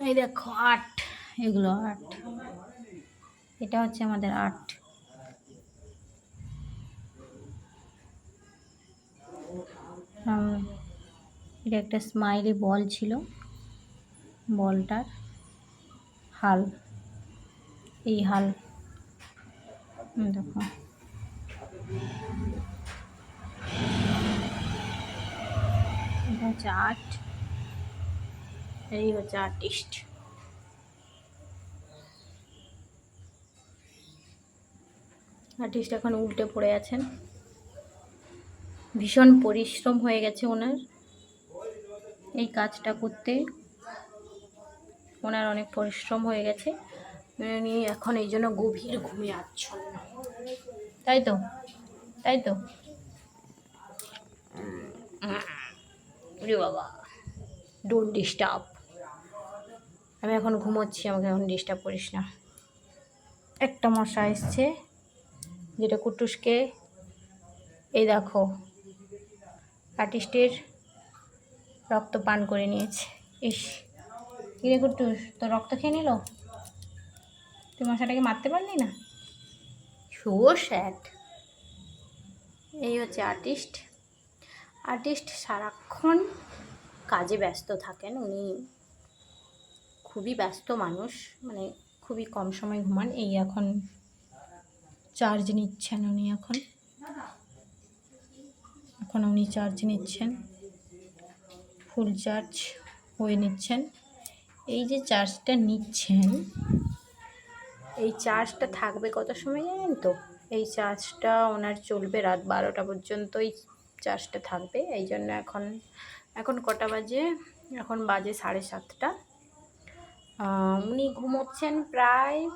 এই দেখো আর্ট এগুলো আর্ট এটা হচ্ছে আমাদের আর্ট এটা একটা স্মাইলি বল ছিল, বলটার হাল, এই হাল। দেখো। এটা হচ্ছে আর্ট এই হচ্ছে আর্টিস্ট আর্টিস্ট এখন উল্টে পড়ে আছেন। ভীষণ পরিশ্রম হয়ে গেছে ওনার। এই কাজটা করতে ওনার অনেক পরিশ্রম হয়ে গেছে। উনি এখন এই জন্য গভীর ঘুমে আচ্ছন্ন। তাই তো? তাই তো? বাবা ডোন্ট ডিস্টার্ব আমি এখন ঘুমোচ্ছি, আমাকে এখন ডিস্টার্ব করিস না। একটা মশা এসছে, যেটা কুটুসকে, এই দেখো আর্টিস্টের রক্ত পান করে নিয়েছে। ইস কিরে কুটুস তো রক্ত খেয়ে নিল? তুই মশাটাকে মারতে পারলি না? সো স্যাড এই হচ্ছে আর্টিস্ট আর্টিস্ট সারাক্ষণ কাজে ব্যস্ত থাকেন উনি। খুবই ব্যস্ত মানুষ মানে খুবই কম সময় ঘুমান। এই এখন চার্জ নিচ্ছেন উনি এখন। এখন উনি চার্জ নিচ্ছেন। ফুল চার্জ হয়ে নিচ্ছেন। এই যে চার্জটা নিচ্ছেন, এই চার্জটা থাকবে কত সময় জানেন তো? এই চার্জটা ওনার চলবে রাত বারোটা পর্যন্ত এই চার্জটা থাকবে। এই জন্য এখন এখন কটা বাজে? এখন বাজে সাড়ে সাতটা। উনি ঘুমোচ্ছেন প্রায়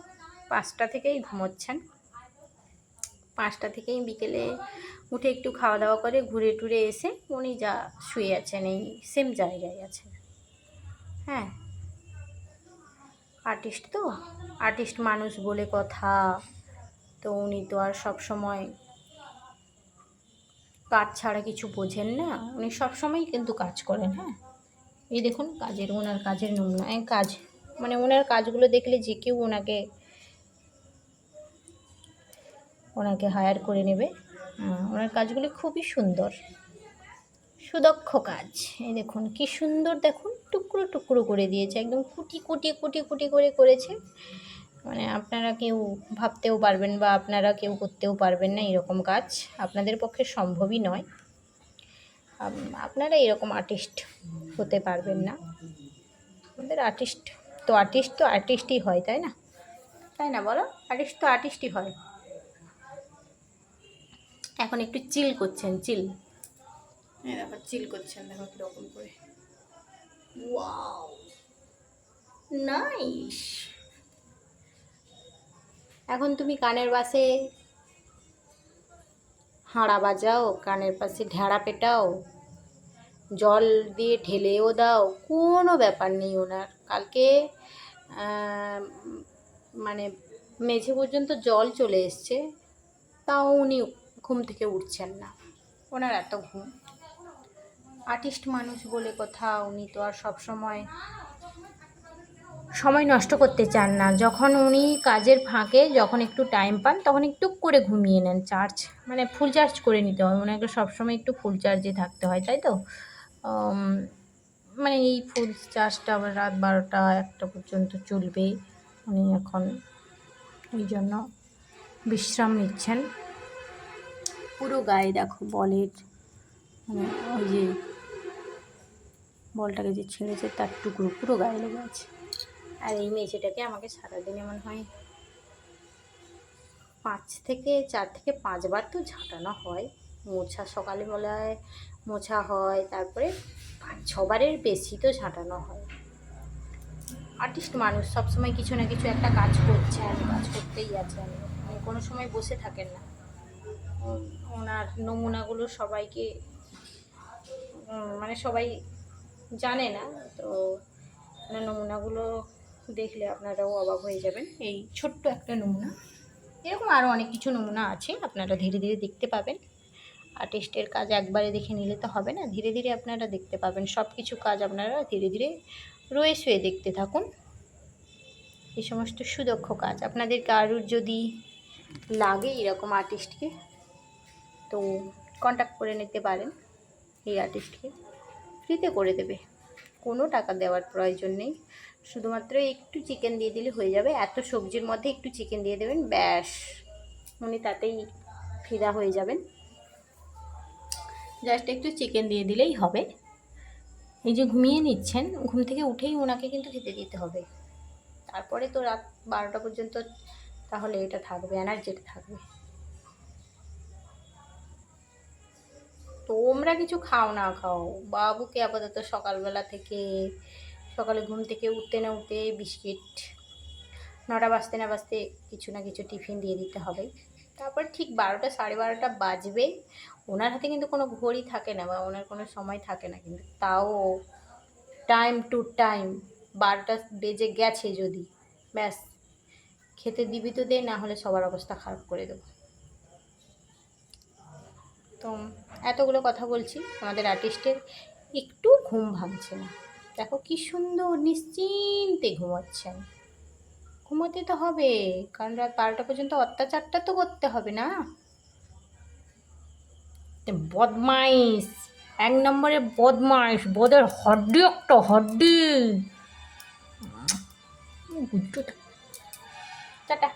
পাঁচটা থেকেই ঘুমোচ্ছেন। পাঁচটা থেকেই বিকেলে উঠে একটু খাওয়া দাওয়া করে ঘুরে টুরে এসে উনি যা শুয়ে আছেন, এই সেম জায়গায় আছেন। হ্যাঁ। আর্টিস্ট তো? আর্টিস্ট মানুষ বলে কথা। তো উনি তো আর সব সময় কাজ ছাড়া কিছু বোঝেন না। উনি সব সময় কিন্তু কাজ করেন হ্যাঁ। এই দেখুন, কাজের ওনার কাজের নমুনা। কাজ মানে ওনার কাজগুলো দেখলে যে কেউ ওনাকে ওনাকে হায়ার করে নেবে। ওনার কাজগুলি খুবই সুন্দর। সুদক্ষ কাজ। এই দেখুন, কি সুন্দর দেখুন, টুকরো টুকরো করে দিয়েছে, একদম কুটি কুটি কুটি কুটি করে করেছে। মানে আপনারা কেউ ভাবতেও পারবেন বা আপনারা কেউ করতেও পারবেন না এরকম কাজ। আপনাদের পক্ষে সম্ভবই নয়। আপনারা এরকম আর্টিস্ট হতে পারবেন না। আমাদের আর্টিস্ট তো আর্টিস্ট তো আর্টিস্টই হয় তাই না? তাই না বলো? আর্টিস্ট তো আর্টিস্টই হয়। এখন একটু চিল করছেন চিল দেখো চিল করছেন দেখো কীরকম করে। ওয়াও নাইস এখন তুমি কানের বাসে হাঁড়া বাজাও কানের পাশে ঢেঁড়া পেটাও। জল দিয়ে ঢেলেও দাও, কোনো ব্যাপার নেই ওনার। কালকে মানে মেঝে পর্যন্ত জল চলে এসছে, তাও উনি ঘুম থেকে উঠছেন না। ওনার এত ঘুম। আর্টিস্ট মানুষ বলে কথা, উনি তো আর সব সময় সময় নষ্ট করতে চান না। যখন উনি কাজের ফাঁকে যখন একটু টাইম পান, তখন একটু করে ঘুমিয়ে নেন। চার্জ মানে ফুল চার্জ করে নিতে হয়। ওনাকে সবসময় একটু ফুল চার্জে থাকতে হয়, তাই তো? মানে এই ফুল চাষটা আবার রাত বারোটা একটা পর্যন্ত চলবে। উনি এখন এই জন্য বিশ্রাম নিচ্ছেন। পুরো গায়ে দেখো বলের মানে ওই যে বলটাকে যে ছেড়েছে তার টুকরো পুরো গায়ে লেগে আছে। আর এই মেঝেটাকে আমাকে সারাদিনে মনে হয় পাঁচ থেকে চার থেকে পাঁচবার তো ঝাঁটানো হয়। মোছা সকালে বেলায় মোছা হয়, তারপরে পাঁচ ছবারের বেশি তো ঝাঁটানো হয়। আর্টিস্ট মানুষ সবসময় কিছু না কিছু একটা কাজ করছেন কাজ করতেই আছেন উনি কোনো সময় বসে থাকেন না। ওনার নমুনাগুলো সবাইকে মানে সবাই জানে না। তো ওনার নমুনাগুলো দেখলে আপনারাও অবাক হয়ে যাবেন। এই ছোট্ট একটা নমুনা। এরকম আরও অনেক কিছু নমুনা আছে, আপনারা ধীরে ধীরে দেখতে পাবেন। আর্টিস্টের কাজ একবারে দেখে নিলে তো হবে না। ধীরে ধীরে আপনারা দেখতে পাবেন। সব কিছু কাজ আপনারা ধীরে ধীরে রয়ে শুয়ে দেখতে থাকুন। এই সমস্ত সুদক্ষ কাজ। আপনাদের কারুর যদি লাগে এরকম আর্টিস্টকে তো কন্ট্যাক্ট করে নিতে পারেন এই আর্টিস্টকে ফ্রিতে করে দেবে। কোনো টাকা দেওয়ার প্রয়োজন নেই। শুধুমাত্র একটু চিকেন দিয়ে দিলে হয়ে যাবে। এত সবজির মধ্যে একটু চিকেন দিয়ে দেবেন, ব্যাস। উনি তাতেই ফিদা হয়ে যাবেন। জাস্ট একটু চিকেন দিয়ে দিলেই হবে। এই যে ঘুমিয়ে নিচ্ছেন, ঘুম থেকে উঠেই ওনাকে কিন্তু খেতে দিতে হবে। তারপরে তো রাত বারোটা পর্যন্ত তাহলে এটা থাকবে এনার্জিটা থাকবে। তোমরা কিছু খাও না খাও। বাবুকে আপাতত সকালবেলা থেকে, সকালে ঘুম থেকে উঠতে না উঠতে বিস্কিট, নটা বাজতে না বাজতে কিছু না কিছু টিফিন দিয়ে দিতে হবে। তারপর ঠিক বারোটা সাড়ে বারোটা বাজবে। ওনার হাতে কিন্তু কোনো ঘড়ি থাকে না বা ওনার কোনো সময় থাকে না, কিন্তু তাও টাইম টু টাইম বারোটা বেজে গেছে যদি, ব্যাস। খেতে দিবি তো দে, না হলে সবার অবস্থা খারাপ করে দেবো। তো এতগুলো কথা বলছি, আমাদের আর্টিস্টের একটু ঘুম ভাঙছে না। দেখো কি সুন্দর নিশ্চিন্তে ঘুমাচ্ছেন। ঘুমোতে তো হবে। কারণ রাত বারোটা পর্যন্ত অত্যাচারটা তো করতে হবে না। বদমাইশ। এক নম্বরে বদমাইশ, বদের হড্ডি একটা হড্ডি। টাটা।